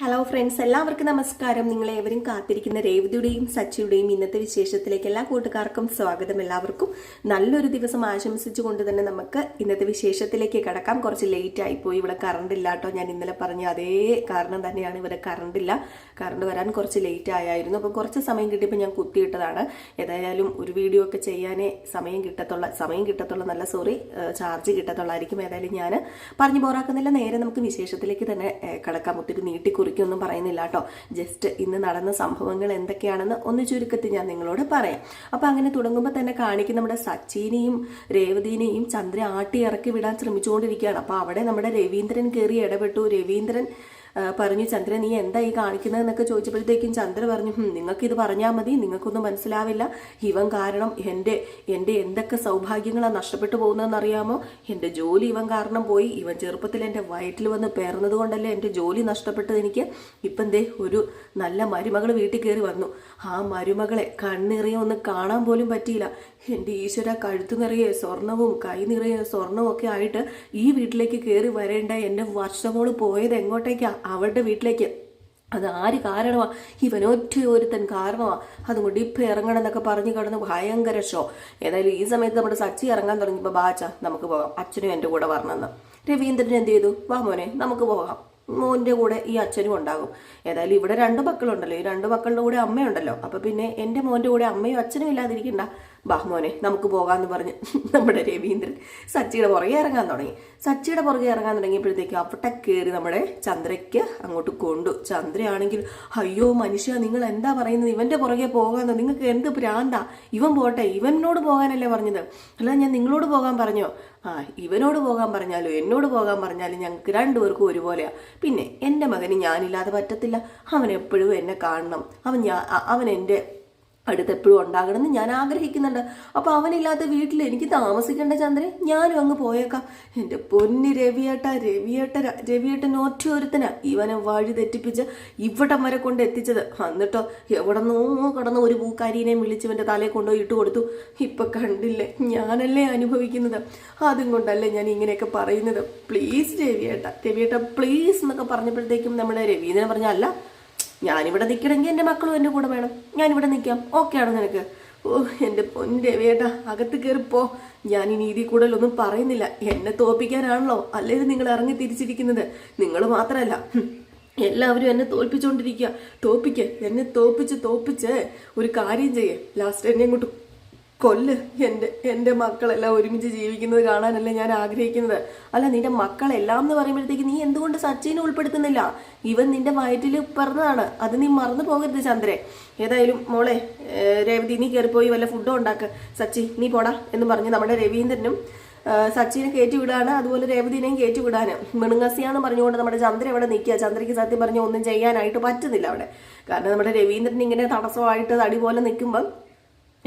Hello friends എല്ലാവർക്കും നമസ്കാരം. നിങ്ങളെ ഏവരും കാത്തിരിക്കുന്ന രേവതിയുടെയും സച്ചിയുടെയും ഇന്നത്തെ വിശേഷത്തിലേക്ക് എല്ലാ കൂട്ടുകാർക്കും സ്വാഗതം എല്ലാവർക്കും. നല്ലൊരു ദിവസം ആശംസിച്ചുകൊണ്ട് തന്നെ നമുക്ക് ഇന്നത്തെ വിശേഷത്തിലേക്ക് കടക്കാം. കുറച്ച് ലേറ്റ് ആയിപ്പോയി ഇവിടെ കറണ്ട് ഇല്ല കേട്ടോ. ഞാൻ ഇന്നലെ പറഞ്ഞു അതേ കാരണം തന്നെയാണ് ഇവിടെ കറണ്ട് ഇല്ല. കറണ്ട് വരാൻ കുറച്ച് ലേറ്റ് ആയായിരുന്നു. അപ്പോൾ കുറച്ച് സമയം കിട്ടിയപ്പോൾ ഞാൻ കുത്തിയിട്ടതാണ്. ഏതായാലും ഒരു വീഡിയോ ഒക്കെ ചെയ്യാനേ സമയം കിട്ടത്തുള്ള സമയം കിട്ടത്തുള്ള നല്ല സോറി ചാർജ് കിട്ടത്തുള്ളായിരിക്കും ഏതായാലും ഞാൻ പറഞ്ഞു പോറാക്കുന്നില്ല നേരെ നമുക്ക് വിശേഷത്തിലേക്ക് തന്നെ കിടക്കാം. ഒത്തിരി നീട്ടിക്കുറിക്കൊന്നും പറയുന്നില്ല കേട്ടോ ജസ്റ്റ് ഇന്ന് നടന്ന സംഭവങ്ങൾ എന്തൊക്കെയാണെന്ന് ഒന്ന് ചുരുക്കത്തിൽ ഞാൻ നിങ്ങളോട് പറയാം. അപ്പൊ അങ്ങനെ തുടങ്ങുമ്പോൾ തന്നെ കാണിക്കുന്ന നമ്മുടെ സച്ചിനെയും രേവതിനെയും ചന്ദ്ര ആട്ടി ഇറക്കി വിടാൻ ശ്രമിച്ചുകൊണ്ടിരിക്കുകയാണ്. അപ്പൊ അവിടെ നമ്മുടെ രവീന്ദ്രൻ കയറി ഇടപെട്ടു. രവീന്ദ്രൻ പറഞ്ഞു ചന്ദ്രൻ നീ എന്താ ഈ കാണിക്കുന്നത് എന്നൊക്കെ ചോദിച്ചപ്പോഴത്തേക്കും ചന്ദ്രൻ പറഞ്ഞു "ഹും, നിങ്ങൾക്ക് ഇത് പറഞ്ഞാൽ മതി നിങ്ങൾക്കൊന്നും മനസ്സിലാവില്ല. ഇവൻ കാരണം എന്റെ എന്റെ എന്തൊക്കെ സൗഭാഗ്യങ്ങളാണ് നഷ്ടപ്പെട്ടു പോകുന്നതെന്ന് അറിയാമോ എന്റെ ജോലി ഇവൻ കാരണം പോയി. ഇവൻ ചെറുപ്പത്തിൽ എന്റെ വയറ്റിൽ വന്ന് പേർന്നത് കൊണ്ടല്ലേ എന്റെ ജോലി നഷ്ടപ്പെട്ടത് എനിക്ക്. ഇപ്പം ദേ ഒരു നല്ല മരുമകൾ വീട്ടിൽ കയറി വന്നു. ആ മരുമകളെ കണ്ണിറിയ ഒന്ന് കാണാൻ പോലും പറ്റിയില്ല. എന്റെ ഈശ്വര കഴുത്തു നിറയെ സ്വർണവും കൈ നിറയെ സ്വർണവും ഒക്കെ ആയിട്ട് ഈ വീട്ടിലേക്ക് കയറി വരേണ്ട എന്റെ വർഷമോൾ പോയത് എങ്ങോട്ടേക്കാ? അവളുടെ വീട്ടിലേക്ക്. അത് ആര് കാരണമാ? ഇവനൊറ്റ ഒരുത്തൻ കാരണമാ. അതുകൊണ്ട് ഇപ്പം ഇറങ്ങണം എന്നൊക്കെ പറഞ്ഞു കിടന്ന് ഭയങ്കര ഷോ ഏതായാലും ഈ സമയത്ത് നമ്മുടെ സച്ചി ഇറങ്ങാൻ തുടങ്ങിയപ്പോൾ ബാച്ച നമുക്ക് പോകാം. അച്ഛനും എന്റെ കൂടെ വരണമെന്ന്. രവീന്ദ്രൻ എന്ത് ചെയ്തു? വാ മോനെ നമുക്ക് പോകാം. മോന്റെ കൂടെ ഈ അച്ഛനും ഉണ്ടാകും. ഏതായാലും ഇവിടെ രണ്ട് മക്കളുണ്ടല്ലോ. ഈ രണ്ട് മക്കളുടെ കൂടെ അമ്മയുണ്ടല്ലോ. അപ്പൊ പിന്നെ എന്റെ മോന്റെ കൂടെ അമ്മയും അച്ഛനും ഇല്ലാതിരിക്കണ്ട. ബാ മോനെ നമുക്ക് പോകാമെന്ന് പറഞ്ഞ് നമ്മുടെ രവീന്ദ്രൻ സച്ചിയുടെ പുറകെ ഇറങ്ങാൻ തുടങ്ങി. സച്ചിയുടെ പുറകെ ഇറങ്ങാൻ തുടങ്ങിയപ്പോഴത്തേക്ക് അവിടെ കയറി നമ്മുടെ ചന്ദ്രയ്ക്ക് അങ്ങോട്ട് കൊണ്ടു. ചന്ദ്രയാണെങ്കിൽ അയ്യോ മനുഷ്യ നിങ്ങൾ എന്താ പറയുന്നത്? ഇവന്റെ പുറകെ പോകാന്നോ. നിങ്ങൾക്ക് എന്ത് പ്രാന്താ ഇവൻ പോട്ടെ ഇവനോട് പോകാനല്ലേ പറഞ്ഞത്? അല്ല ഞാൻ നിങ്ങളോട് പോകാൻ പറഞ്ഞോ? ആ ഇവനോട് പോകാൻ പറഞ്ഞാലോ എന്നോട് പോകാൻ പറഞ്ഞാലും ഞങ്ങൾക്ക് രണ്ടുപേർക്കും ഒരുപോലെയാ. പിന്നെ എന്റെ മകന് ഞാനില്ലാതെ പറ്റത്തില്ല. അവൻ എപ്പോഴും എന്നെ കാണണം. അവൻ ഞാൻ അവൻ എന്റെ അടുത്ത് എപ്പോഴും ഉണ്ടാകണമെന്ന് ഞാൻ ആഗ്രഹിക്കുന്നുണ്ട്. അപ്പൊ അവനില്ലാത്ത വീട്ടിൽ എനിക്ക് താമസിക്കേണ്ട ചന്ദ്രൻ ഞാനും അങ്ങ് പോയേക്കാം. എന്റെ പൊന്നി രവിയേട്ട രവിയേട്ട രവിയേട്ടൻ ഒറ്റ ഒരുത്തനാ ഇവനെ വഴി തെറ്റിപ്പിച്ച് ഇവിടം വരെ കൊണ്ട് എത്തിച്ചത്. എന്നിട്ടോ എവിടെന്നോ കടന്ന ഒരു പൂക്കാരിനെയും വിളിച്ചവന്റെ തലയിൽ കൊണ്ടുപോയി ഇട്ട് കൊടുത്തു. ഇപ്പൊ കണ്ടില്ലേ ഞാനല്ലേ അനുഭവിക്കുന്നത്? അതും കൊണ്ടല്ലേ ഞാൻ ഇങ്ങനെയൊക്കെ പറയുന്നത്. പ്ലീസ് രവിയേട്ട രവിയേട്ട പ്ലീസ് എന്നൊക്കെ പറഞ്ഞപ്പോഴത്തേക്കും നമ്മുടെ രവീന്ദ്രൻ പറഞ്ഞ അല്ല ഞാനിവിടെ നിൽക്കണമെങ്കിൽ എന്റെ മക്കളും എന്റെ കൂടെ വേണം. ഞാനിവിടെ നിൽക്കാം ഓക്കെ ആണോ നിനക്ക്? ഓ എന്റെ പൊന്നിന്റെ വേട്ട അകത്ത് കയറിപ്പോ ഞാൻ ഇനി ഇതിൽ കൂടുതലൊന്നും പറയുന്നില്ല. എന്നെ തോൽപ്പിക്കാനാണല്ലോ? അല്ലേ നിങ്ങൾ ഇറങ്ങി തിരിച്ചിരിക്കുന്നത്? നിങ്ങൾ മാത്രമല്ല എല്ലാവരും എന്നെ തോൽപ്പിച്ചുകൊണ്ടിരിക്കുക തോപ്പിക്ക്. എന്നെ തോപ്പിച്ച് തോപ്പിച്ച് ഒരു കാര്യം ചെയ്യേ. ലാസ്റ്റ് എന്നെ ഇങ്ങോട്ട് കൊല്ല് എന്റെ എന്റെ മക്കളെല്ലാം ഒരുമിച്ച് ജീവിക്കുന്നത് കാണാനല്ലേ ഞാൻ ആഗ്രഹിക്കുന്നത്. അല്ല നിന്റെ മക്കളെല്ലാം എന്ന് പറയുമ്പോഴത്തേക്ക് നീ എന്തുകൊണ്ട് സച്ചിനെ ഉൾപ്പെടുത്തുന്നില്ല? ഇവൻ നിന്റെ വയറ്റിൽ പിറന്നതാണ്. അത് നീ മറന്നു പോകരുത് ചന്ദ്രേ ഏതായാലും മോളെ രേവതി നീ കയറിപ്പോയി വല്ല ഫുഡും ഉണ്ടാക്ക്. സച്ചി നീ പോടാ എന്ന് പറഞ്ഞ് നമ്മുടെ രവീന്ദ്രനും സച്ചിനെ കയറ്റി വിടാണ്. അതുപോലെ രേവതിനെയും കയറ്റി വിടാന്. മിണുങ്ങസിയാന്ന് പറഞ്ഞുകൊണ്ട് നമ്മുടെ ചന്ദ്ര ഇവിടെ നിൽക്കുക. ചന്ദ്രയ്ക്ക് സത്യം പറഞ്ഞ് ഒന്നും ചെയ്യാനായിട്ട് പറ്റുന്നില്ല അവിടെ. കാരണം നമ്മുടെ രവീന്ദ്രൻ ഇങ്ങനെ തടസ്സമായിട്ട് തടി പോലെ നിൽക്കുമ്പം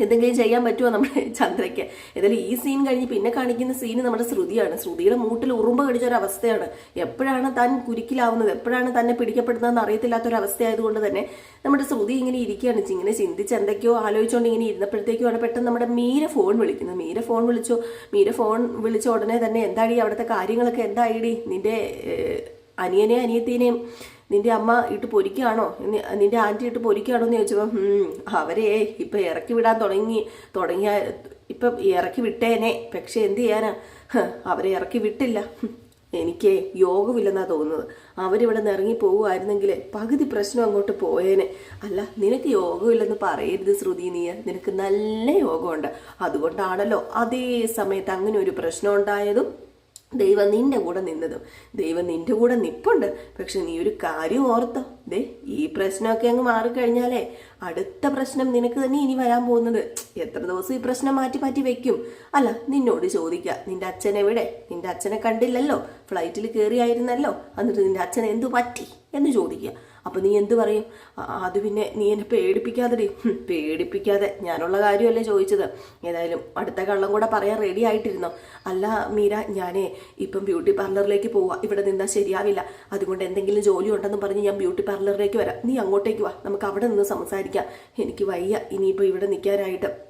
എന്തെങ്കിലും ചെയ്യാൻ പറ്റുമോ നമ്മുടെ ചന്ദ്രയ്ക്ക്? ഏതായാലും ഈ സീൻ കഴിഞ്ഞ് പിന്നെ കാണിക്കുന്ന സീന് നമ്മുടെ ശ്രുതിയാണ്. ശ്രുതിയുടെ മൂട്ടിൽ ഉറുമ്പ് കടിച്ച ഒരു അവസ്ഥയാണ്. എപ്പോഴാണ് താൻ കുരുക്കിലാവുന്നത്? എപ്പോഴാണ് തന്നെ പിടിക്കപ്പെടുന്നതെന്ന് അറിയത്തില്ലാത്ത ഒരു അവസ്ഥയായതുകൊണ്ട് തന്നെ നമ്മുടെ ശ്രുതി ഇങ്ങനെ ഇരിക്കുകയാണ്. ഇങ്ങനെ ചിന്തിച്ച് എന്തൊക്കെയോ ആലോചിച്ചുകൊണ്ട് ഇങ്ങനെ ഇരുന്നപ്പോഴത്തേക്കുമാണ് പെട്ടെന്ന് നമ്മുടെ മീര ഫോൺ വിളിക്കുന്നത്. മീര ഫോൺ വിളിച്ചു. മീര ഫോൺ വിളിച്ച ഉടനെ തന്നെ എന്താടി അവിടുത്തെ കാര്യങ്ങളൊക്കെ? എന്തായിടി നിന്റെ അനിയനെ അനിയത്തിനെയും നിന്റെ അമ്മ ഇട്ട് പൊരിക്കുകയാണോ? നിന്റെ ആന്റി ഇട്ട് പൊരിക്കുകയാണോ എന്ന് ചോദിച്ചപ്പോൾ "ഹും, അവരെ ഇപ്പൊ ഇറക്കി വിടാൻ തുടങ്ങി തുടങ്ങിയ ഇപ്പൊ ഇറക്കി വിട്ടേനെ. പക്ഷെ എന്ത് ചെയ്യാനാ? അവരെ ഇറക്കി വിട്ടില്ല. എനിക്ക് യോഗമില്ലെന്നാ തോന്നുന്നത്. അവരിവിടെ നിന്ന് ഇറങ്ങി പോകുമായിരുന്നെങ്കിൽ പകുതി പ്രശ്നം അങ്ങോട്ട് പോയേനെ. അല്ല നിനക്ക് യോഗമില്ലെന്ന് പറയരുത് ശ്രുതി നീ നിനക്ക് നല്ല യോഗമുണ്ട്. അതുകൊണ്ടാണല്ലോ അതേ സമയത്ത് അങ്ങനെ ഒരു പ്രശ്നം ഉണ്ടായതും ദൈവം നിന്റെ കൂടെ നിന്നതും. ദൈവം നിന്റെ കൂടെ നിപ്പുണ്ട്. പക്ഷെ നീ ഒരു കാര്യം ഓർത്തോ. ദേ ഈ പ്രശ്നമൊക്കെ അങ്ങ് മാറിക്കഴിഞ്ഞാലേ അടുത്ത പ്രശ്നം നിനക്ക് തന്നെ ഇനി വരാൻ പോകുന്നത്. എത്ര ദിവസം ഈ പ്രശ്നം മാറ്റി മാറ്റി വെക്കും? അല്ല നിന്നോട് ചോദിക്കുക നിന്റെ അച്ഛൻ എവിടെ? നിന്റെ അച്ഛനെ കണ്ടില്ലല്ലോ? ഫ്ലൈറ്റിൽ കയറിയായിരുന്നല്ലോ? എന്നിട്ട് നിന്റെ അച്ഛനെ എന്തു പറ്റി? എന്ന് ചോദിക്കുക അപ്പൊ നീ എന്ത് പറയും? "ആ, അത് പിന്നെ നീ എന്നെ പേടിപ്പിക്കാതെ പേടിപ്പിക്കാതെ. ഞാനുള്ള കാര്യമല്ലേ ചോദിച്ചത്. ഏതായാലും അടുത്ത കള്ളം കൂടെ പറയാൻ റെഡി ആയിട്ടിരുന്നോ. അല്ല മീര ഞാനേ ഇപ്പം ബ്യൂട്ടി പാർലറിലേക്ക് പോവാ. ഇവിടെ നിന്നാൽ ശരിയാവില്ല. അതുകൊണ്ട് എന്തെങ്കിലും ജോലി ഉണ്ടെന്ന് പറഞ്ഞ് ഞാൻ ബ്യൂട്ടി പാർലറിലേക്ക് വരാം. നീ അങ്ങോട്ടേക്ക് വാ. നമുക്ക് അവിടെ നിന്ന് സംസാരിക്കാം. എനിക്ക് വയ്യ. ഇനിയിപ്പോൾ ഇവിടെ നിൽക്കാനായിട്ട്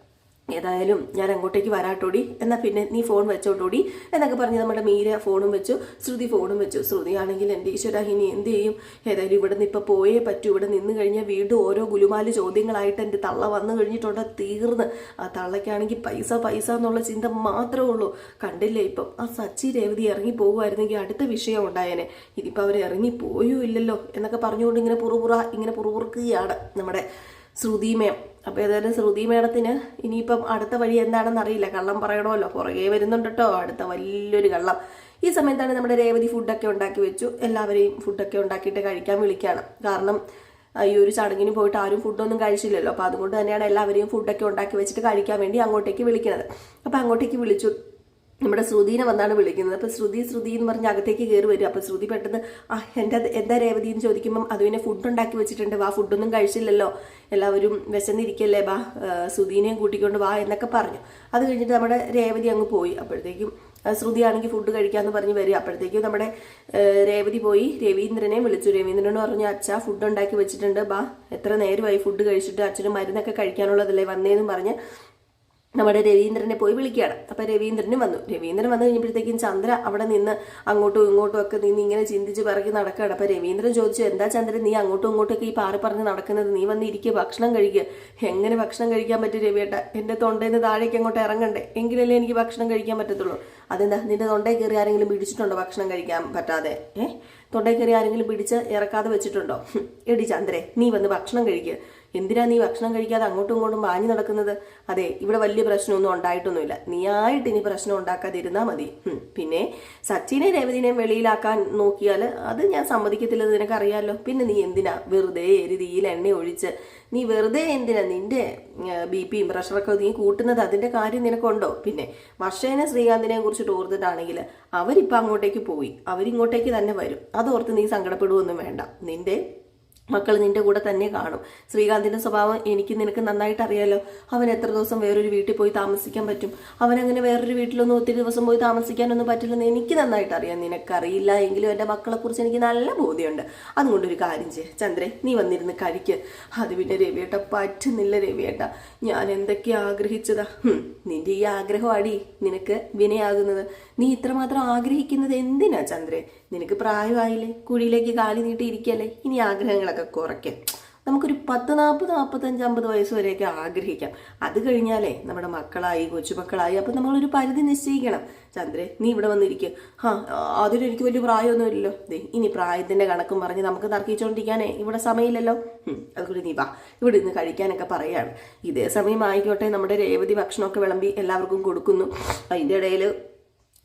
ഏതായാലും ഞാൻ അങ്ങോട്ടേക്ക് വരാട്ടോടി. എന്നാൽ പിന്നെ നീ ഫോൺ വെച്ചോട്ടോടി. എന്നൊക്കെ പറഞ്ഞ് നമ്മുടെ മീര ഫോണും വെച്ചു ശ്രുതി ഫോണും വെച്ചു. ശ്രുതി ആണെങ്കിൽ എന്റെ ഈശ്വര ഇനി എന്ത് ചെയ്യും? ഏതായാലും ഇവിടെ നിന്ന് ഇപ്പോൾ പോയേ പറ്റൂ. ഇവിടെ നിന്ന് കഴിഞ്ഞാൽ വീണ്ടും ഓരോ ഗുലുമാൽ ചോദ്യങ്ങളായിട്ട് എന്റെ തള്ള വന്നു കഴിഞ്ഞിട്ടുണ്ട് തീർന്ന്. ആ തള്ളയ്ക്കാണെങ്കിൽ പൈസ പൈസ എന്നുള്ള ചിന്ത മാത്രമേ ഉള്ളൂ. കണ്ടില്ലേ ഇപ്പം? ആ സച്ചി രേവതി ഇറങ്ങി പോകുമായിരുന്നെങ്കിൽ അടുത്ത വിഷയം ഉണ്ടായേനെ. ഇതിപ്പോൾ അവർ ഇറങ്ങി പോയോ ഇല്ലല്ലോ എന്നൊക്കെ പറഞ്ഞുകൊണ്ട് ഇങ്ങനെ പുറപുറ ഇങ്ങനെ പുറപുറക്കുകയാണ് നമ്മുടെ ശ്രുതി മേം അപ്പോൾ ഏതായാലും ശ്രുതി മേഡത്തിന് ഇനിയിപ്പം അടുത്ത വഴി എന്താണെന്ന് അറിയില്ല. കള്ളം പറയണമല്ലോ. പുറകെ വരുന്നുണ്ട് കേട്ടോ അടുത്ത വലിയൊരു കള്ളം. ഈ സമയത്താണ് നമ്മുടെ രേവതി ഫുഡൊക്കെ ഉണ്ടാക്കി വെച്ചു. എല്ലാവരെയും ഫുഡൊക്കെ ഉണ്ടാക്കിയിട്ട് കഴിക്കാൻ വിളിക്കുകയാണ് കാരണം ഈ ഒരു ചടങ്ങിന് പോയിട്ട് ആരും ഫുഡൊന്നും കഴിച്ചില്ലല്ലോ. അപ്പോൾ അതുകൊണ്ട് തന്നെയാണ് എല്ലാവരെയും ഫുഡൊക്കെ ഉണ്ടാക്കി വെച്ചിട്ട് കഴിക്കാൻ വേണ്ടി അങ്ങോട്ടേക്ക് വിളിക്കുന്നത് അപ്പോൾ അങ്ങോട്ടേക്ക് വിളിച്ചു. നമ്മുടെ ശ്രുതിനെ വന്നാണ് വിളിക്കുന്നത്. അപ്പോൾ ശ്രുതി ശ്രുതി എന്ന് പറഞ്ഞ് അകത്തേക്ക് കയറി വരും അപ്പോൾ ശ്രുതി പെട്ടെന്ന് ആ എന്റെ എന്താ രേവതി എന്ന് ചോദിക്കുമ്പം അതുവിനെ ഫുഡ് ഉണ്ടാക്കി വെച്ചിട്ടുണ്ട്. വാ ഫുഡൊന്നും കഴിച്ചില്ലല്ലോ. എല്ലാവരും വിശന്നിരിക്കല്ലേ? വാ ശ്രുതിനെയും കൂട്ടിക്കൊണ്ട് വാ എന്നൊക്കെ പറഞ്ഞു. അത് കഴിഞ്ഞിട്ട് നമ്മുടെ രേവതി അങ്ങ് പോയി. അപ്പോഴത്തേക്കും ശ്രുതി ആണെങ്കിൽ ഫുഡ് കഴിക്കാമെന്ന് പറഞ്ഞ് വരിക. അപ്പോഴത്തേക്കും നമ്മുടെ രേവതി പോയി. രവീന്ദ്രനെ വിളിച്ചു. രവീന്ദ്രനോട് പറഞ്ഞു അച്ഛ ഫുഡ് ഉണ്ടാക്കി വെച്ചിട്ടുണ്ട്. ബാ എത്ര നേരമായി ഫുഡ് കഴിച്ചിട്ട് അച്ഛന് മരുന്നൊക്കെ കഴിക്കാനുള്ളതല്ലേ വന്നേന്ന് പറഞ്ഞ് നമ്മുടെ രവീന്ദ്രനെ പോയി വിളിക്കുകയാണ്. അപ്പൊ രവീന്ദ്രനും വന്നു. രവീന്ദ്രൻ വന്നു കഴിഞ്ഞപ്പോഴത്തേക്കും ചന്ദ്ര അവിടെ നിന്ന് അങ്ങോട്ടും ഇങ്ങോട്ടും ഒക്കെ നിന്ന് ഇങ്ങനെ ചിന്തിച്ച് പിറകി നടക്കുകയാണ്. അപ്പൊ രവീന്ദ്രൻ ചോദിച്ചു എന്താ ചന്ദ്രൻ നീ അങ്ങോട്ടും ഇങ്ങോട്ടൊക്കെ ഈ പാറി പറഞ്ഞ് നടക്കുന്നത്? നീ വന്ന് ഇരിക്കുക ഭക്ഷണം കഴിക്കുക എങ്ങനെ ഭക്ഷണം കഴിക്കാൻ പറ്റും രവിയേട്ട? എന്റെ തൊണ്ടയിൽ നിന്ന് താഴേക്ക് അങ്ങോട്ട് ഇറങ്ങണ്ടേ? എങ്കിലല്ലേ എനിക്ക് ഭക്ഷണം കഴിക്കാൻ പറ്റത്തുള്ളൂ. അതെന്താ? നിന്റെ തൊണ്ടയിൽ കയറി ആരെങ്കിലും പിടിച്ചിട്ടുണ്ടോ ഭക്ഷണം കഴിക്കാൻ പറ്റാതെ? ഏഹ് തൊണ്ടയിൽ കയറി ആരെങ്കിലും പിടിച്ച് ഇറക്കാതെ വെച്ചിട്ടുണ്ടോ? എടി ചന്ദ്രേ നീ വന്ന് ഭക്ഷണം കഴിക്കുക എന്തിനാ നീ ഭക്ഷണം കഴിക്കാതെ അങ്ങോട്ടും ഇങ്ങോട്ടും പാഞ്ഞു നടക്കുന്നത്? അതെ ഇവിടെ വലിയ പ്രശ്നമൊന്നും ഉണ്ടായിട്ടൊന്നുമില്ല. നീ ആയിട്ട് ഇനി പ്രശ്നം ഉണ്ടാക്കാതിരുന്നാ മതി. പിന്നെ സച്ചിനെ രേവതിനെയും വെളിയിലാക്കാൻ നോക്കിയാൽ അത് ഞാൻ സമ്മതിക്കത്തില്ലെന്ന് നിനക്കറിയാമല്ലോ പിന്നെ നീ എന്തിനാ വെറുതെ എരുതിയിൽ എണ്ണ ഒഴിച്ച് നീ വെറുതെ എന്തിനാ നിന്റെ ബി പിയും പ്രഷറൊക്കെ നീ കൂട്ടുന്നത്? അതിന്റെ കാര്യം നിനക്കുണ്ടോ? പിന്നെ വർഷേനെ ശ്രീകാന്തിനെ കുറിച്ചിട്ട് ഓർത്തിട്ടാണെങ്കിൽ അവരിപ്പോൾ അങ്ങോട്ടേക്ക് പോയി. അവരിങ്ങോട്ടേക്ക് തന്നെ വരും. അതോർത്ത് നീ സങ്കടപ്പെടുകയൊന്നും വേണ്ട. നിന്റെ മക്കൾ നിന്റെ കൂടെ തന്നെ കാണും. ശ്രീകാന്തിന്റെ സ്വഭാവം എനിക്ക് നിനക്ക് നന്നായിട്ട് അറിയാലോ. അവൻ എത്ര ദിവസം വേറൊരു വീട്ടിൽ പോയി താമസിക്കാൻ പറ്റും? അവൻ അങ്ങനെ വേറൊരു വീട്ടിലൊന്നും ഒത്തിരി ദിവസം പോയി താമസിക്കാനൊന്നും പറ്റില്ലെന്ന് എനിക്ക് നന്നായിട്ട് അറിയാം. നിനക്കറിയില്ല എങ്കിലും എന്റെ മക്കളെ കുറിച്ച് എനിക്ക് നല്ല ബോധ്യമുണ്ട്. അതുകൊണ്ട് ഒരു കാര്യം ചെയ്യ. ചന്ദ്രേ നീ വന്നിരുന്ന് കഴിക്ക്. അത് പിന്നെ രവിയേട്ട പറ്റുന്നില്ല രവിയേട്ട. ഞാൻ എന്തൊക്കെയാ ആഗ്രഹിച്ചതാ. നിന്റെ ഈ ആഗ്രഹം അടി. നിനക്ക് വിനയാകുന്നത്. നീ ഇത്രമാത്രം ആഗ്രഹിക്കുന്നത് എന്തിനാ ചന്ദ്രേ? നിനക്ക് പ്രായമായില്ലേ? കുഴിയിലേക്ക് കാലി നീട്ടിയിരിക്കല്ലേ? ഇനി ആഗ്രഹങ്ങളൊക്കെ കുറയ്ക്കാം. നമുക്കൊരു പത്ത് നാൽപ്പത് നാൽപ്പത്തഞ്ച് അമ്പത് വയസ്സ് വരെയൊക്കെ ആഗ്രഹിക്കാം. അത് കഴിഞ്ഞാലേ നമ്മുടെ മക്കളായി കൊച്ചുമക്കളായി അപ്പം നമ്മളൊരു പരിധി നിശ്ചയിക്കണം. ചന്ദ്രേ നീ ഇവിടെ വന്നിരിക്കുക ആ അതിലെനിക്ക് വലിയ പ്രായമൊന്നുമില്ലല്ലോ. ദേ ഇനി പ്രായത്തിന്റെ കണക്കും പറഞ്ഞ് നമുക്ക് തർക്കിച്ചുകൊണ്ടിരിക്കാനേ ഇവിടെ സമയമില്ലല്ലോ. അതുകൊണ്ട് നീ വാ. ഇവിടെ ഇന്ന് കഴിക്കാനൊക്കെ പറയാണ്. ഇതേ സമയം ആയിക്കോട്ടെ നമ്മുടെ രേവതി ഭക്ഷണമൊക്കെ വിളമ്പി എല്ലാവർക്കും കൊടുക്കുന്നു. അതിന്റെ ഇടയിൽ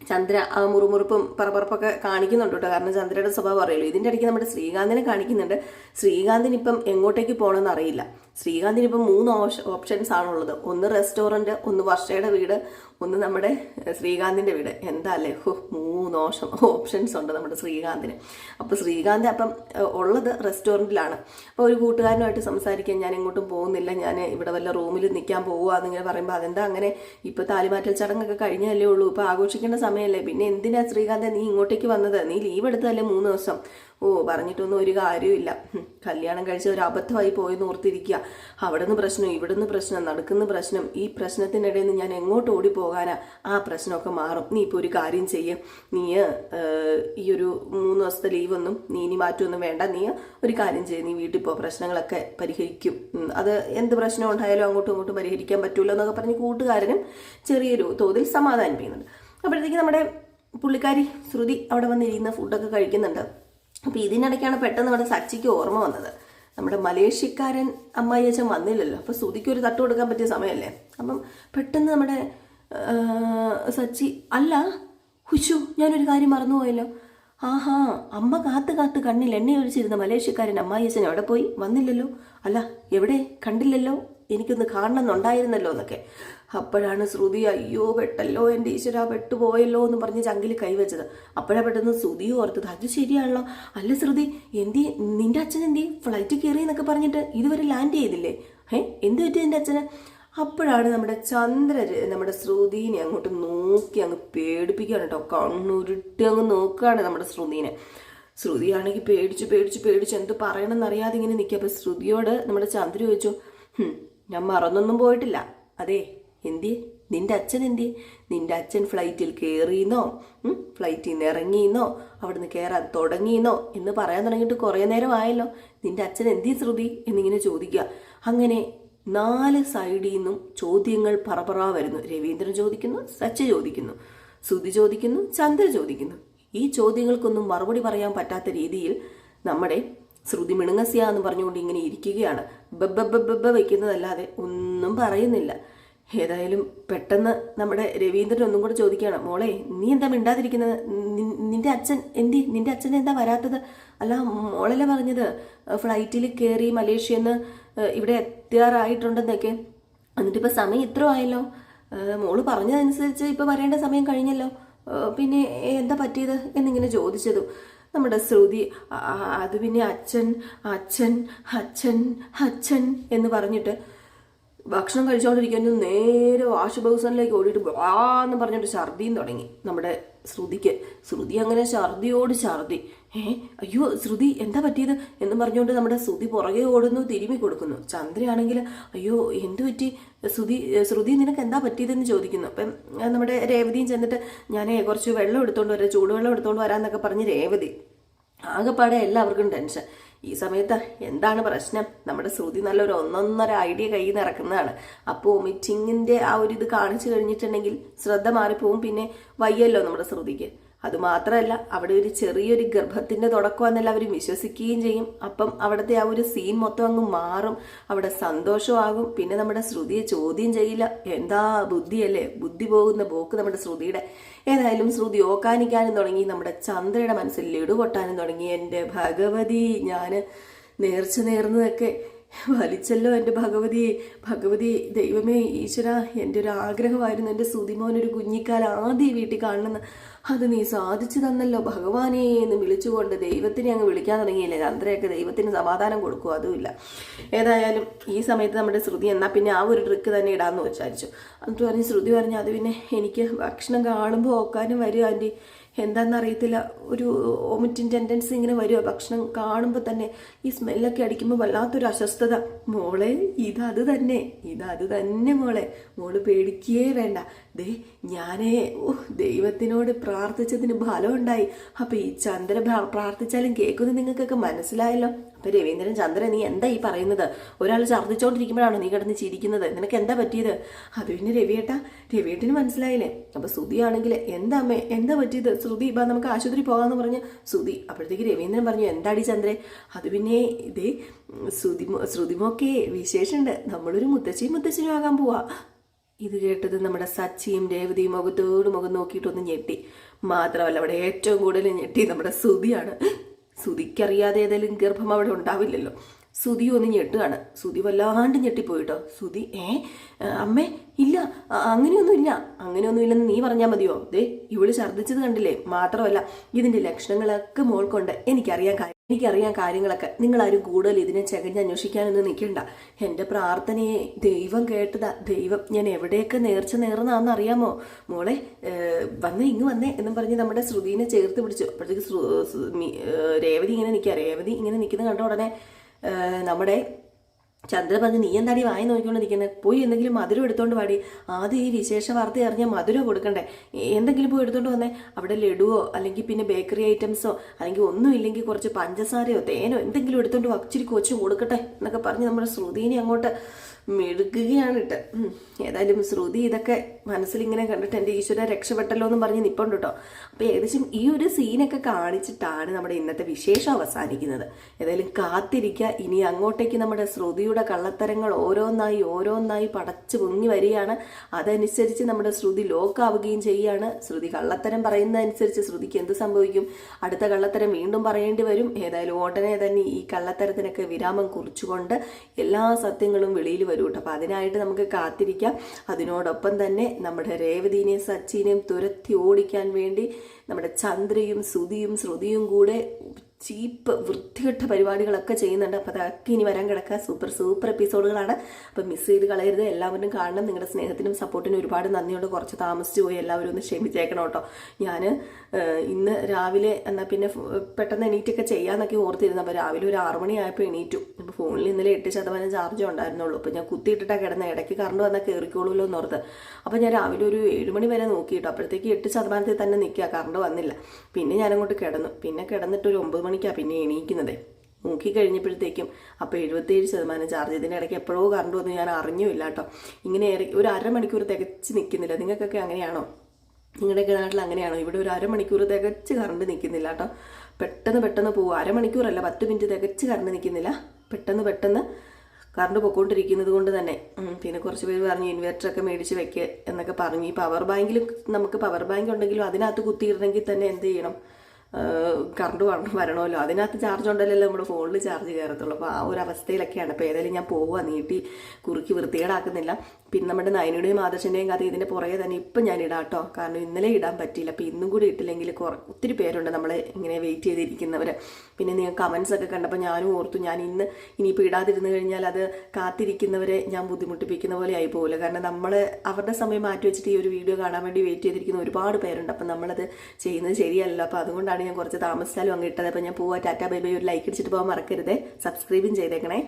ചന്ദ്ര ആ മുറുമുറുപ്പും പറപ്പറപ്പൊക്കെ കാണിക്കുന്നുണ്ട് കേട്ടോ. കാരണം ചന്ദ്രയുടെ സ്വഭാവം അറിയില്ല. ഇതിന്റെ ഇടയ്ക്ക് നമ്മുടെ ശ്രീകാന്തിനെ കാണിക്കുന്നുണ്ട്. ശ്രീകാന്തിന് ഇപ്പം എങ്ങോട്ടേക്ക് പോകണമെന്ന് അറിയില്ല. ശ്രീകാന്തിന് ഇപ്പം മൂന്ന് ഓപ്ഷൻസ് ആണുള്ളത്. ഒന്ന് റെസ്റ്റോറന്റ് ഒന്ന് വർഷയുടെ വീട് ഒന്ന് നമ്മുടെ ശ്രീകാന്തിന്റെ വീട്. എന്താ അല്ലേ? ഹോ മൂന്ന് ഓഷം ഓപ്ഷൻസ് ഉണ്ട് നമ്മുടെ ശ്രീകാന്തിന്. അപ്പോൾ ശ്രീകാന്ത് അപ്പം ഉള്ളത് റെസ്റ്റോറന്റിലാണ് അപ്പോൾ ഒരു കൂട്ടുകാരനുമായിട്ട് സംസാരിക്കാൻ ഞാൻ എങ്ങോട്ടും പോകുന്നില്ല. ഞാൻ ഇവിടെ വല്ല റൂമിൽ നിൽക്കാൻ പോകുക എന്നിങ്ങനെ പറയുമ്പോൾ അതെന്താ അങ്ങനെ? ഇപ്പോൾ താലിമാറ്റൽ ചടങ്ങൊക്കെ കഴിഞ്ഞല്ലേ ഉള്ളൂ. ഇപ്പോൾ ആഘോഷിക്കേണ്ട സമയമല്ലേ. പിന്നെ എന്തിനാ ശ്രീകാന്ത് നീ ഇങ്ങോട്ടേക്ക് വന്നത്? നീ ലീവ് എടുത്തതല്ലേ മൂന്ന് ദിവസം? ഓ പറഞ്ഞിട്ടൊന്നും ഒരു കാര്യമില്ല കല്യാണം കഴിച്ച ഒരു അബദ്ധമായി പോയി ഓർത്തിരിക്കുക. അവിടെ നിന്ന് പ്രശ്നം ഇവിടെ നിന്ന് പ്രശ്നം നടക്കുന്ന പ്രശ്നം. ഈ പ്രശ്നത്തിനിടയിൽ നിന്ന് ഞാൻ എങ്ങോട്ട് ഓടി പോകാനാ ആ പ്രശ്നമൊക്കെ മാറും. നീ ഇപ്പോൾ ഒരു കാര്യം ചെയ്യ്. നീ ഈ ഒരു മൂന്ന് ദിവസത്തെ ലീവൊന്നും നീ ഇനി മാറ്റമൊന്നും വേണ്ട. നീ ഒരു കാര്യം ചെയ്യ്. നീ വീട്ടിൽ പോ. പ്രശ്നങ്ങളൊക്കെ പരിഹരിക്കും. അത് എന്ത് പ്രശ്നം ഉണ്ടായാലും അങ്ങോട്ടും ഇങ്ങോട്ടും പരിഹരിക്കാൻ പറ്റൂല എന്നൊക്കെ പറഞ്ഞ് കൂട്ടുകാരനും ചെറിയൊരു തോതിൽ സമാധാനിപ്പിക്കുന്നുണ്ട്. അപ്പോഴത്തേക്ക് നമ്മുടെ പുള്ളിക്കാരി ശ്രുതി അവിടെ വന്നിരിക്കുന്ന ഫുഡൊക്കെ കഴിക്കുന്നുണ്ട്. അപ്പോൾ ഇതിനിടയ്ക്കാണ് പെട്ടെന്ന് ഇവിടെ സച്ചിക്ക് ഓർമ്മ വന്നത്. നമ്മുടെ മലേഷ്യക്കാരൻ അമ്മായി അച്ഛൻ വന്നില്ലല്ലോ. അപ്പോൾ സുതിക്ക് ഒരു തട്ട് കൊടുക്കാൻ പറ്റിയ സമയമല്ലേ? അപ്പം പെട്ടെന്ന് നമ്മുടെ സച്ചി അല്ല ഹുശു ഞാനൊരു കാര്യം മറന്നുപോയല്ലോ. ആഹാ അമ്മ കാത്ത് കാത്ത് കണ്ണിൽ എണ്ണ ഒഴിച്ചിരുന്ന മലേഷ്യക്കാരൻ അമ്മായി അച്ഛൻ എവിടെ പോയി? വന്നില്ലല്ലോ. അല്ല എവിടെ? കണ്ടില്ലല്ലോ. എനിക്കൊന്ന് കാണണമെന്നുണ്ടായിരുന്നല്ലോ എന്നൊക്കെ. അപ്പോഴാണ് ശ്രുതി അയ്യോ പെട്ടല്ലോ എന്റെ ഈശ്വര പെട്ടുപോയല്ലോ എന്ന് പറഞ്ഞ് ചങ്കിൽ കൈവച്ചത്. അപ്പോഴാണ് പെട്ടെന്ന് ശ്രുതി ഓർത്തത് അത് ശരിയാണല്ലോ. അല്ല ശ്രുതി എന്തി നിന്റെ അച്ഛൻ എന്തി ഫ്ലൈറ്റ് കയറി എന്നൊക്കെ പറഞ്ഞിട്ട് ഇതുവരെ ലാൻഡ് ചെയ്തില്ലേ? ഏ എന്ത് പറ്റി എന്റെ അച്ഛന്? അപ്പോഴാണ് നമ്മുടെ ചന്ദ്ര നമ്മുടെ ശ്രുതിനെ അങ്ങോട്ട് നോക്കി അങ്ങ് പേടിപ്പിക്കുകയാണ് കേട്ടോ. കണ്ണുരുട്ടി അങ്ങ് നോക്കുകയാണ് നമ്മുടെ ശ്രുതിനെ. ശ്രുതിയാണെങ്കിൽ പേടിച്ച് പേടിച്ച് പേടിച്ച് എന്ത് പറയണമെന്ന് അറിയാതെ ഇങ്ങനെ നിൽക്കുക. അപ്പോൾ ശ്രുതിയോട് നമ്മുടെ ചന്ദ്ര ചോദിച്ചു ഞാൻ മറന്നൊന്നും പോയിട്ടില്ല. അതെ എന്തിയെ നിന്റെ അച്ഛൻ എന്തി? നിന്റെ അച്ഛൻ ഫ്ലൈറ്റിൽ കയറിയെന്നോ ഫ്ലൈറ്റിൽ നിന്ന് ഇറങ്ങിയെന്നോ അവിടുന്ന് കയറാൻ തുടങ്ങിയെന്നോ എന്ന് പറയാൻ തുടങ്ങിയിട്ട് കുറേ നേരം ആയല്ലോ. നിന്റെ അച്ഛൻ എന്തി ശ്രുതി? എന്നിങ്ങനെ ചോദിക്കുക. അങ്ങനെ നാല് സൈഡിൽ നിന്നും ചോദ്യങ്ങൾ പറപറ വരുന്നു. രവീന്ദ്രൻ ചോദിക്കുന്നു സച്ച ചോദിക്കുന്നു ശ്രുതി ചോദിക്കുന്നു ചന്ദ്ര ചോദിക്കുന്നു. ഈ ചോദ്യങ്ങൾക്കൊന്നും മറുപടി പറയാൻ പറ്റാത്ത രീതിയിൽ നമ്മുടെ ശ്രുതി മിണുങ്ങസ്യ എന്ന് പറഞ്ഞുകൊണ്ട് ഇങ്ങനെ ഇരിക്കുകയാണ്. ബബ്ബ ബബ്ബ വയ്ക്കുന്നതല്ലാതെ ഒന്നും പറയുന്നില്ല. ഏതായാലും പെട്ടെന്ന് നമ്മുടെ രവീന്ദ്രൻ ഒന്നും കൂടെ ചോദിക്കുകയാണ് മോളെ നീ എന്താ മിണ്ടാതിരിക്കുന്നത്? നിന്റെ അച്ഛൻ എന്തി? നിന്റെ അച്ഛൻ എന്താ വരാത്തത്? അല്ല മോളല്ലേ പറഞ്ഞത് ഫ്ലൈറ്റിൽ കയറി മലേഷ്യന്ന് ഇവിടെ എത്താറായിട്ടുണ്ടെന്നൊക്കെ എന്നിട്ട് ഇപ്പൊ സമയം ഇത്ര ആയല്ലോ. മോൾ പറഞ്ഞതനുസരിച്ച് ഇപ്പൊ വരേണ്ട സമയം കഴിഞ്ഞല്ലോ. പിന്നെ എന്താ പറ്റിയത്? എന്നിങ്ങനെ ചോദിച്ചതും നമ്മുടെ ശ്രുതി "ആ, അത് പിന്നെ അച്ഛൻ അച്ഛൻ അച്ഛൻ അച്ഛൻ എന്ന് പറഞ്ഞിട്ട് ഭക്ഷണം കഴിച്ചുകൊണ്ടിരിക്കാൻ നേരെ വാഷ് ബൗസണിലേക്ക് ഓടിയിട്ട് എന്ന് പറഞ്ഞിട്ട് ഛർദിയും തുടങ്ങി. നമ്മുടെ ശ്രുതിക്ക് ശ്രുതി അങ്ങനെ ഛർദിയോട് ഛർദി. ഏ അയ്യോ ശ്രുതി എന്താ പറ്റിയത്? എന്ന് പറഞ്ഞുകൊണ്ട് നമ്മുടെ ശ്രുതി പുറകെ ഓടുന്നു തിരുമി കൊടുക്കുന്നു. ചന്ദ്രയാണെങ്കിൽ അയ്യോ എന്തു പറ്റി? ശ്രുതി ശ്രുതി നിനക്ക് എന്താ പറ്റിയതെന്ന് ചോദിക്കുന്നു. അപ്പം നമ്മുടെ രേവതിയും ചെന്നിട്ട് ഞാൻ കുറച്ച് വെള്ളം എടുത്തോണ്ട് വരാം ചൂടുവെള്ളം എടുത്തോണ്ട് വരാമെന്നൊക്കെ പറഞ്ഞ് രേവതി ആകെപ്പാടെ എല്ലാവർക്കും ടെൻഷൻ. ഈ സമയത്ത് എന്താണ് പ്രശ്നം? നമ്മുടെ ശ്രുതി നല്ലൊരു ഒന്നൊന്നര ഐഡിയ കയ്യിൽ നിന്ന് ഇറക്കുന്നതാണ്. അപ്പോൾ മീറ്റിങ്ങിന്റെ ആ ഒരു ഇത് കാണിച്ചു കഴിഞ്ഞിട്ടുണ്ടെങ്കിൽ ശ്രദ്ധ മാറിപ്പോവും. പിന്നെ വയ്യല്ലോ നമ്മുടെ ശ്രുതിക്ക്. അത് മാത്രമല്ല അവിടെ ഒരു ചെറിയൊരു ഗർഭത്തിന്റെ തുടക്കമാണെന്ന് അവർ വിശ്വസിക്കുകയും ചെയ്യും. അപ്പം അവിടുത്തെ ആ ഒരു സീൻ മൊത്തം അങ്ങ് മാറും. അവിടെ സന്തോഷമാകും. പിന്നെ നമ്മുടെ ശ്രുതിയെ ചോദ്യം ചെയ്യില്ല. എന്താ ബുദ്ധിയല്ലേ? ബുദ്ധി പോകുന്ന പോക്ക് നമ്മുടെ ശ്രുതിയുടെ. ഏതായാലും ശ്രുതി ഓക്കാനിക്കാനും തുടങ്ങി. നമ്മുടെ ചന്ദ്രയുടെ മനസ്സിൽ ലഡു തുടങ്ങി. എന്റെ ഭഗവതി ഞാൻ നേർച്ച നേർന്നതൊക്കെ വലിച്ചല്ലോ എന്റെ ഭഗവതി ഭഗവതി ദൈവമേ ഈശ്വര എന്റെ ഒരു ആഗ്രഹമായിരുന്നു എന്റെ സുതിമോൻ ഒരു കുഞ്ഞിക്കാൽ ആദ്യം വീട്ടിൽ കാണണമെന്ന്. അത് നീ സാധിച്ചു തന്നല്ലോ ഭഗവാനെ എന്ന് വിളിച്ചുകൊണ്ട് ദൈവത്തിനെ അങ്ങ് വിളിക്കാൻ തുടങ്ങിയില്ലേ? ചന്ദ്രയൊക്കെ ദൈവത്തിന് സമാധാനം കൊടുക്കും അതുമില്ല. ഏതായാലും ഈ സമയത്ത് നമ്മുടെ ശ്രുതി എന്നാൽ പിന്നെ ആ ഒരു ട്രിക്ക് തന്നെ ഇടാമെന്ന് വിചാരിച്ചു. എന്നിട്ട് പറഞ്ഞ് ശ്രുതി പറഞ്ഞു അത് പിന്നെ എനിക്ക് ഭക്ഷണം കാണുമ്പോൾ ഓക്കാനും വരും ആന്റി എന്താണെന്നറിയത്തില്ല ഒരു വോമിറ്റിംഗ് ടെൻഡൻസി ഇങ്ങനെ വരുമോ ഭക്ഷണം കാണുമ്പോൾ തന്നെ ഈ സ്മെല്ലൊക്കെ അടിക്കുമ്പോൾ വല്ലാത്തൊരു അസ്വസ്ഥത. മോളെ ഇതത് തന്നെ ഇതത് തന്നെ മോളെ. മോൾ പേടിക്കേ വേണ്ട. ദേ ഞാനേ ദൈവത്തിനോട് പ്രാർത്ഥിച്ചതിന് ഫലം ഉണ്ടായി അപ്പൊ ഈ ചന്ദ്ര പ്രാർത്ഥിച്ചാലും കേൾക്കുന്നത് നിങ്ങൾക്കൊക്കെ മനസ്സിലായല്ലോ. അപ്പൊ രവീന്ദ്രൻ ചന്ദ്രൻ നീ എന്താ ഈ പറയുന്നത്? ഒരാൾ ഛർദ്ദിച്ചോണ്ടിരിക്കുമ്പോഴാണോ നീ കിടന്ന് ചിരിക്കുന്നത്? നിനക്ക് എന്താ പറ്റിയത്? അത് പിന്നെ രവിയേട്ടാ രവിയേട്ടിന് മനസ്സിലായില്ലേ? അപ്പൊ ശ്രുതിയാണെങ്കിൽ എന്താ അമ്മേ എന്താ പറ്റിയത്? ശ്രുതി ഇപ്പൊ നമുക്ക് ആശുപത്രി പോകാന്ന് പറഞ്ഞ് ശ്രുതി അപ്പോഴത്തേക്ക് രവീന്ദ്രൻ പറഞ്ഞു എന്താടി ചന്ദ്രേ? അത് പിന്നെ ഇതേ ശ്രുതിമോ ശ്രുതിമോക്കെ വിശേഷമുണ്ട് നമ്മളൊരു മുത്തശ്ശിയും മുത്തശ്ശനും ആകാൻ പോവാ. ഇത് കേട്ടത് നമ്മുടെ സച്ചിയും രേവതിയും മുഖത്തോട് മുഖം നോക്കിയിട്ടൊന്ന് ഞെട്ടി. മാത്രമല്ല അവിടെ ഏറ്റവും കൂടുതൽ ഞെട്ടി നമ്മുടെ സുതിയാണ് സുതിക്കറിയാതെ ഏതെങ്കിലും ഗർഭം അവിടെ ഉണ്ടാവില്ലല്ലോ. സുതി ഒന്ന് ഞെട്ടുകയാണ്. സുതി വല്ലാണ്ട് ഞെട്ടിപ്പോയിട്ടോ? സുതി ഏ അമ്മേ ഇല്ല അങ്ങനെയൊന്നുമില്ല. അങ്ങനെയൊന്നും ഇല്ല അങ്ങനെയൊന്നും ഇല്ലെന്ന് നീ പറഞ്ഞാൽ മതിയോ? ദേ ഇവൾ ഛർദ്ദിച്ചത് കണ്ടില്ലേ? മാത്രമല്ല ഇതിന്റെ ലക്ഷണങ്ങളൊക്കെ മോൾക്കൊണ്ട്. എനിക്കറിയാൻ കാര്യം എനിക്കറിയാം കാര്യങ്ങളൊക്കെ. നിങ്ങളാരും കൂടുതൽ ഇതിനെ ചകഞ്ഞ് അന്വേഷിക്കാനൊന്നും നിൽക്കണ്ട. എന്റെ പ്രാർത്ഥനയെ ദൈവം കേട്ടതാ. ദൈവം ഞാൻ എവിടെയൊക്കെ നേർച്ച നേർന്നാന്ന് അറിയാമോ? മോളെ വന്നേ ഇങ്ങ് വന്നേ എന്നും പറഞ്ഞ് നമ്മുടെ ശ്രുതിനെ ചേർത്ത് പിടിച്ചു. അപ്പോഴത്തേക്ക് രേവതി ഇങ്ങനെ നിൽക്കുക. രേവതി ഇങ്ങനെ നിൽക്കുന്ന കണ്ട ഉടനെ നമ്മുടെ ചന്ദ്ര പറഞ്ഞു നീ എന്താടി വായി നോക്കിക്കൊണ്ട് നിൽക്കുന്നത് പോയി എന്തെങ്കിലും മധുരം എടുത്തോണ്ട് പാടി ആദ്യം ഈ വിശേഷ വാർത്ത അറിഞ്ഞാൽ മധുരം കൊടുക്കണ്ടേ? എന്തെങ്കിലും പോയി എടുത്തോണ്ട് വന്നേ. അവിടെ ലഡുവോ അല്ലെങ്കിൽ പിന്നെ ബേക്കറി ഐറ്റംസോ അല്ലെങ്കിൽ ഒന്നും ഇല്ലെങ്കിൽ കുറച്ച് പഞ്ചസാരയോ തേനോ എന്തെങ്കിലും എടുത്തോണ്ട് വച്ചിരി കൊച്ചു കൊടുക്കട്ടെ എന്നൊക്കെ പറഞ്ഞ് നമ്മുടെ ശ്രുതിനെ അങ്ങോട്ട് മെഴുകുകയാണ് ഇട്ട്. ഏതായാലും ശ്രുതി ഇതൊക്കെ മനസ്സിൽ ഇങ്ങനെ കണ്ടിട്ട് എന്റെ ഈശ്വര രക്ഷപ്പെട്ടല്ലോ എന്ന് പറഞ്ഞ് നിപ്പുണ്ട് കേട്ടോ. അപ്പോൾ ഏകദേശം ഈ ഒരു സീനൊക്കെ കാണിച്ചിട്ടാണ് നമ്മുടെ ഇന്നത്തെ വിശേഷം അവസാനിക്കുന്നത്. ഏതായാലും കാത്തിരിക്കുക ഇനി അങ്ങോട്ടേക്ക് നമ്മുടെ ശ്രുതിയുടെ കള്ളത്തരങ്ങൾ ഓരോന്നായി ഓരോന്നായി പടച്ചു പൊങ്ങി വരികയാണ്. അതനുസരിച്ച് നമ്മുടെ ശ്രുതി ലോക്കാവുകയും ചെയ്യുകയാണ് ശ്രുതി കള്ളത്തരം പറയുന്നതനുസരിച്ച് ശ്രുതിക്ക് എന്ത് സംഭവിക്കും? അടുത്ത കള്ളത്തരം വീണ്ടും പറയേണ്ടി വരും. ഏതായാലും ഉടനെ തന്നെ ഈ കള്ളത്തരത്തിനൊക്കെ വിരാമം കുറിച്ചുകൊണ്ട് എല്ലാ സത്യങ്ങളും വെളിയിൽ വരും കേട്ടോ അപ്പം അതിനായിട്ട് നമുക്ക് കാത്തിരിക്കാം. അതിനോടൊപ്പം തന്നെ നമ്മുടെ രേവതിനെയും സച്ചിനെയും തുരത്തി ഓടിക്കാൻ വേണ്ടി നമ്മുടെ ചന്ദ്രയും സുതിയും ശ്രുതിയും കൂടെ ചീപ്പ് വൃത്തികെട്ട പരിപാടികളൊക്കെ ചെയ്യുന്നുണ്ട്. അപ്പോൾ അതൊക്കെ ഇനി വരാൻ കിടക്കുക. സൂപ്പർ സൂപ്പർ എപ്പിസോഡുകളാണ്. അപ്പം മിസ് ചെയ്ത് കളയരുത്. എല്ലാവരും കാണണം. നിങ്ങളുടെ സ്നേഹത്തിനും സപ്പോർട്ടിനും ഒരുപാട് നന്ദിയുണ്ട്. കുറച്ച് താമസിച്ചു പോയി എല്ലാവരും ഒന്ന് ക്ഷമിച്ചേക്കണം കേട്ടോ. ഞാൻ ഇന്ന് രാവിലെ എന്നാൽ പിന്നെ പെട്ടെന്ന് എണീറ്റൊക്കെ ചെയ്യാമെന്നൊക്കെ ഓർത്തിരുന്നു. അപ്പോൾ രാവിലെ ഒരു ആറ് മണിയായപ്പോൾ എണീറ്റു. അപ്പോൾ ഫോണിൽ ഇന്നലെ എട്ട് ശതമാനം ചാർജ് ഉണ്ടായിരുന്നുള്ളൂ. അപ്പോൾ ഞാൻ കുത്തിയിട്ടിട്ടാണ് കിടന്ന. ഇടയ്ക്ക് കറണ്ട് വന്നാൽ കയറിക്കോളൂല്ലോ എന്ന് ഓർത്ത്. അപ്പോൾ ഞാൻ രാവിലെ ഒരു ഏഴ് മണി വരെ നോക്കിയിട്ടു അപ്പോഴത്തേക്ക് എട്ട് ശതമാനത്തിൽ തന്നെ നിൽക്കുക. കറണ്ട് വന്നില്ല. പിന്നെ ഞാനങ്ങോട്ട് കിടന്നു. പിന്നെ കിടന്നിട്ട് ഒരു ഒമ്പത് മണിക്കാണ് പിന്നെ എണീക്കുന്നത്. നോക്കി കഴിഞ്ഞപ്പോഴത്തേക്കും അപ്പോൾ എഴുപത്തേഴ് ശതമാനം ചാർജ്. ഇതിന്റെ ഇടയ്ക്ക് എപ്പോഴോ കറണ്ട് വന്നു ഞാൻ അറിഞ്ഞുമില്ല കേട്ടോ. ഇങ്ങനെ ഒരു അരമണിക്കൂർ തികച്ച് നിൽക്കുന്നില്ല. നിങ്ങൾക്കൊക്കെ അങ്ങനെയാണോ? നിങ്ങളുടെയൊക്കെ നാട്ടിൽ അങ്ങനെയാണോ? ഇവിടെ ഒരു അരമണിക്കൂർ തികച്ച് കറണ്ട് നിൽക്കുന്നില്ല കേട്ടോ. പെട്ടെന്ന് പെട്ടെന്ന് പോകും അരമണിക്കൂറല്ല പത്ത് മിനിറ്റ് തികച്ച് കറണ്ട് നിൽക്കുന്നില്ല. പെട്ടെന്ന് പെട്ടെന്ന് കറണ്ട് പൊക്കോണ്ടിരിക്കുന്നത് കൊണ്ട് തന്നെ. പിന്നെ കുറച്ച് പേര് പറഞ്ഞു ഇൻവെർട്ടറൊക്കെ മേടിച്ച് വെക്കുക എന്നൊക്കെ പറഞ്ഞു. ഈ പവർ ബാങ്കിൽ നമുക്ക് പവർ ബാങ്ക് ഉണ്ടെങ്കിലും അതിനകത്ത് കുത്തിയിടണമെങ്കിൽ തന്നെ എന്ത് ചെയ്യണം? കറണ്ട് വരണമല്ലോ. അതിനകത്ത് ചാർജ് ഉണ്ടല്ലോ നമ്മുടെ ഫോണിൽ ചാർജ് കയറത്തുള്ളൂ അപ്പോൾ ആ ഒരു അവസ്ഥയിലൊക്കെയാണ്. അപ്പോൾ ഏതായാലും ഞാൻ പോവുക നീട്ടി കുറുക്കി വൃത്തികേടാക്കുന്നില്ല. പിന്നെ നമ്മുടെ നയനയുടെയും ആദർശന്റെയും കഥ ഇതിന്റെ പുറകെ തന്നെ ഇപ്പം ഞാൻ ഇടാം കേട്ടോ കാരണം ഇന്നലെ ഇടാൻ പറ്റിയില്ല. അപ്പോൾ ഇന്നും കൂടി ഇട്ടില്ലെങ്കിൽ കുറ ഒത്തിരി പേരുണ്ട് നമ്മളെ ഇങ്ങനെ വെയിറ്റ് ചെയ്തിരിക്കുന്നവർ പിന്നെ നിങ്ങൾ കമൻസ് ഒക്കെ കണ്ടപ്പോൾ ഞാനും ഓർത്തു ഞാൻ ഇന്ന് ഇനിയിപ്പോൾ ഇടാതിരുന്നു കഴിഞ്ഞാൽ അത് കാത്തിരിക്കുന്നവരെ ഞാൻ ബുദ്ധിമുട്ടിപ്പിക്കുന്ന പോലെ ആയി പോകില്ല കാരണം നമ്മൾ അവരുടെ സമയം മാറ്റി വെച്ചിട്ട് ഈ ഒരു വീഡിയോ കാണാൻ വേണ്ടി വെയിറ്റ് ചെയ്തിരിക്കുന്ന ഒരുപാട് പേരുണ്ട്. അപ്പം നമ്മളത് ചെയ്യുന്നത് ശരിയല്ല അപ്പോൾ ഞാൻ കുറച്ച് താമസിച്ചാലും അങ്ങ് ഇട്ടത്. അപ്പോൾ ഞാൻ പോവാ. Tata bye bye. ഒരു ലൈക്ക് അടിച്ചിട്ട് പോകാൻ മറക്കരുത്. സബ്സ്ക്രൈബും ചെയ്തേക്കണേ.